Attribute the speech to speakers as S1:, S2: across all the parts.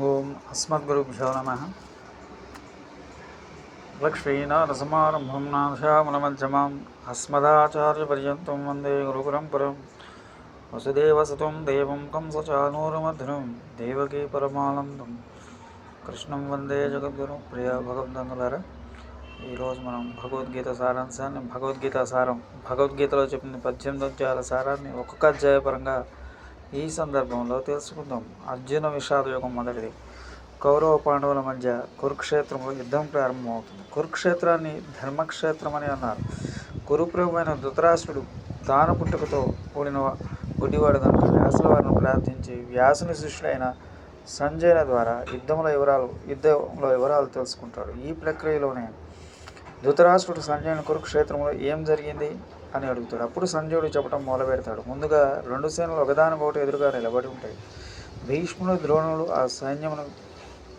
S1: ఓం అస్మద్గురుభ్యో నమ. లక్ష్మీనారసమారంభం నాశామలమధ్యమాం అస్మదాచార్యపర్యంతం వందే గురుపరంపరం. వసుదేవసుతం దేవం కంసచానూరమధ్నం దేవకీ పరమానందం. కృష్ణం వందే జగద్గురు. ప్రియ భగవంతులారా ఈరోజు మనం భగవద్గీత సారాంశాన్ని భగవద్గీత సారం భగవద్గీతలో చెప్పిన పద్దెనిమిది అధ్యాయాల సారాన్ని ఒక్కొక్క అధ్యాయపరంగా ఈ సందర్భంలో తెలుసుకుందాం. అర్జున విషాద యుగం మొదటిది. కౌరవ పాండవుల మధ్య కురుక్షేత్రంలో యుద్ధం ప్రారంభమవుతుంది. కురుక్షేత్రాన్ని ధర్మక్షేత్రం అని అన్నారు. కురుప్రభమైన ధృతరాష్ట్రుడు దాన పుట్టుకతో కూడిన గుడ్డివాడు కనుక వ్యాసుల వారిని ప్రార్థించి వ్యాసుని శిష్యుడైన సంజయుల ద్వారా యుద్ధంలో వివరాలు యుద్ధంలో వివరాలు తెలుసుకుంటాడు. ఈ ప్రక్రియలోనే ధృతరాష్ట్రుడు సంజయుని కురుక్షేత్రంలో ఏం జరిగింది అని అడుగుతాడు. అప్పుడు సంజయుడు చెప్పడం మొదలు పెడతాడు ముందుగా రెండు సేనలు ఒకదానికొకటి ఎదురుగా నిలబడి ఉంటాయి. భీష్ముడు ద్రోణుడు ఆ సైన్యమును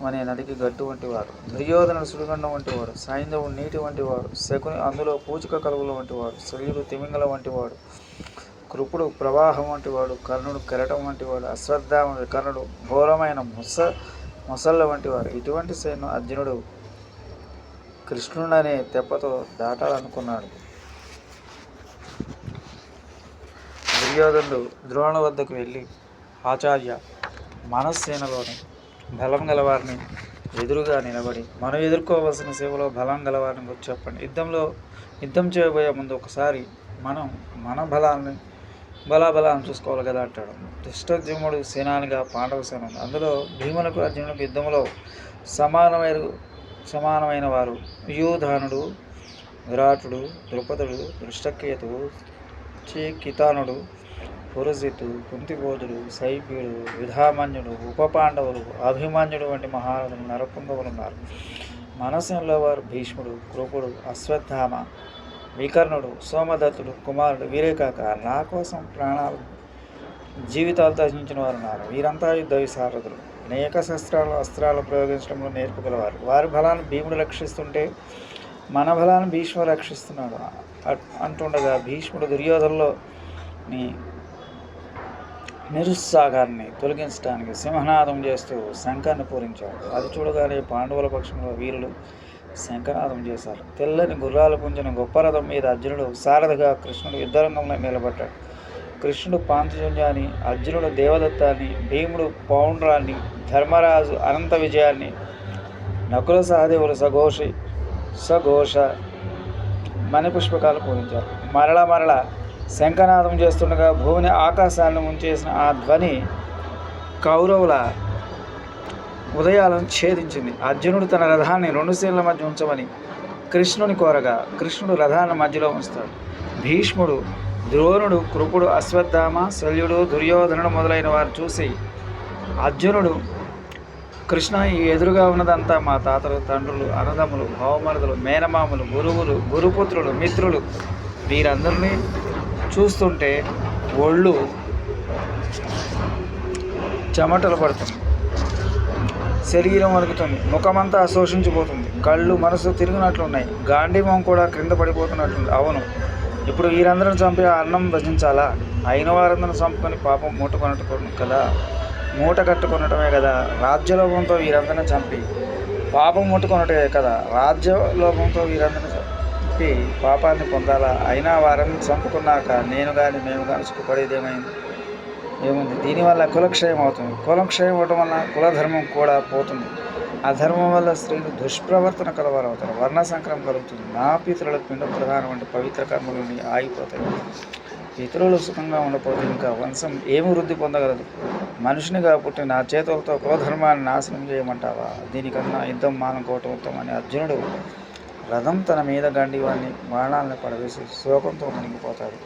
S1: అనే నదికి గట్టు వంటి వారు దుర్యోధనుడు సుడిగండం వంటి వాడు సైంధవుడు నీటి వంటి వాడు శకుని అందులో పూచిక కలుగుల వంటి వాడు శల్యుడు తిమింగల వంటి వాడు కృపుడు ప్రవాహం వంటి వాడు కర్ణుడు కెరటం వంటి వాడు అశ్వత్థామ కర్ణుడు ఘోరమైన ముస మొసళ్ళ వంటి వారు ఇటువంటి సైన్యం అర్జునుడు కృష్ణుడనే తెప్పతో దాటాలనుకున్నాడు. దుర్యోధనుడు ద్రోణ వద్దకు వెళ్ళి ఆచార్య మనస్సేనలోని బలం గలవారిని ఎదురుగా నిలబడి మనం ఎదుర్కోవలసిన సేవలో బలం గలవారిని గురించి చెప్పండి. యుద్ధంలో యుద్ధం చేయబోయే ముందు ఒకసారి మనం మన బలాన్ని బలాబలాన్ని చూసుకోవాలి కదా అంటాడు. దుష్టజముడు సేనానిగా పాండవ సేన ఉంది. అందులో భీములకు అర్జునులకు యుద్ధంలో సమానమైన సమానమైన వారు. యూధానుడు విరాటుడు ద్రుపదుడు దృష్టకేతువు కితానుడు పురజితు కుంతిబోధుడు శైప్యుడు విధామన్యుడు ఉపపాండవులు అభిమాన్యుడు వంటి మహారాజులు నరపుంగవులు ఉన్నారు మనసంలో వారు భీష్ముడు కృపుడు అశ్వత్థామ వికర్ణుడు సోమదత్తుడు కుమారుడు వీరే కాక నా కోసం ప్రాణాలు జీవితాలు త్యజించిన వారు ఉన్నారు వీరంతా యుద్ధ విశారదులు. అనేక శస్త్రాలు అస్త్రాలు ప్రయోగించడంలో నేర్పుగలవారు. వారి బలాన్ని భీముడు రక్షిస్తుంటే మన బలాన్ని భీష్ముడు రక్షిస్తున్నాడు. అట్- అంటుండగా భీష్ముడు దుర్యోధనలో నీ నిరుత్సాహాన్ని తొలగించడానికి సింహనాదం చేస్తూ శంఖాన్ని పూరించాడు. అది చూడగానే పాండవుల పక్షంలో వీరులు శంఖనాదం చేశారు. తెల్లని గుర్రాలు పుంజిన గొప్ప రథం మీద అర్జునుడు సారథిగా కృష్ణుడు యుద్ధరంగంలో నిలబడ్డాడు. కృష్ణుడు పాంచజన్యాన్ని అర్జునుడు దేవదత్తాన్ని భీముడు పౌండ్రాన్ని ధర్మరాజు అనంత విజయాన్ని నకుల సహదేవులు సఘోషి సఘోష మణిపుష్పకాలు పూజించారు. మరల మరల శంఖనాదం చేస్తుండగా భూమిని ఆకాశాన్ని ముంచేసిన ఆ ధ్వని కౌరవుల ఉదయాలను ఛేదించింది. అర్జునుడు తన రథాన్ని రెండు సేనల మధ్య ఉంచమని కృష్ణుని కోరగా కృష్ణుడు రథాన్ని మధ్యలో ఉంచుతాడు. భీష్ముడు ద్రోణుడు కృపుడు అశ్వత్థామ శల్యుడు దుర్యోధనుడు మొదలైన వారు చూసి అర్జునుడు కృష్ణ ఎదురుగా ఉన్నదంతా మా తాతలు తండ్రులు అన్నదమ్ములు భావమరుదులు మేనమాములు గురువులు గురుపుత్రులు మిత్రులు వీరందరినీ చూస్తుంటే ఒళ్ళు చెమటలు పడుతుంది. శరీరం వణుకుతుంది. ముఖమంతా శోషించిపోతుంది. కళ్ళు మనసు తిరిగినట్లున్నాయి. గాంధీమం కూడా క్రింద పడిపోతున్నట్లుంది అవును. ఇప్పుడు వీరందరిని చంపి అన్నం భజించాలా? అయిన వారందరిని చంపుకొని పాపం మూట కొనట్టుకోను కదా మూట కట్టుకొనటమే కదా రాజ్యలోభంతో వీరందరిని చంపి పాపం ముట్టుకొనటే కదా రాజ్యలోభంతో వీరందరిని చంపి పాపాన్ని పొందాలా? అయినా వారిని చంపుకున్నాక నేను కానీ మేము కానీ సుఖపడేదేమైంది ఏముంది? దీనివల్ల కులక్షయం అవుతుంది. కులక్షయం అవటం వల్ల కులధర్మం కూడా పోతుంది. ఆ ధర్మం వల్ల స్త్రీలు దుష్ప్రవర్తన కలవారు అవుతారు వర్ణ సంక్రమం కలుగుతుంది. నా పితరులకు పిండ ప్రధానం వంటి పవిత్ర కర్మలని ఆగిపోతాయి. పితరులు సుఖంగా ఉండకపోతే ఇంకా వంశం ఏమి వృద్ధి పొందగలదు? మనిషినిగా పుట్టిన నా చేతులతో కులధర్మాన్ని నాశనం చేయమంటావా? దీనికన్నా యుద్ధం మానుకోవటం ఉత్తమని అర్జునుడు రథం తన మీద గండి గండివాన్ని బాణాలను పడవేసి శోకంతో మునిగిపోతాడు.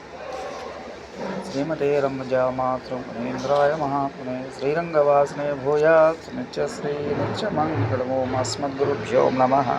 S1: श्रीमते रम्भजामातृं महेन्द्राय महात्मने श्रीरङ्गवासने भूयात् नित्यश्रीनित्यमङ्गलमोमस्मद्गुरुभ्यो नमः।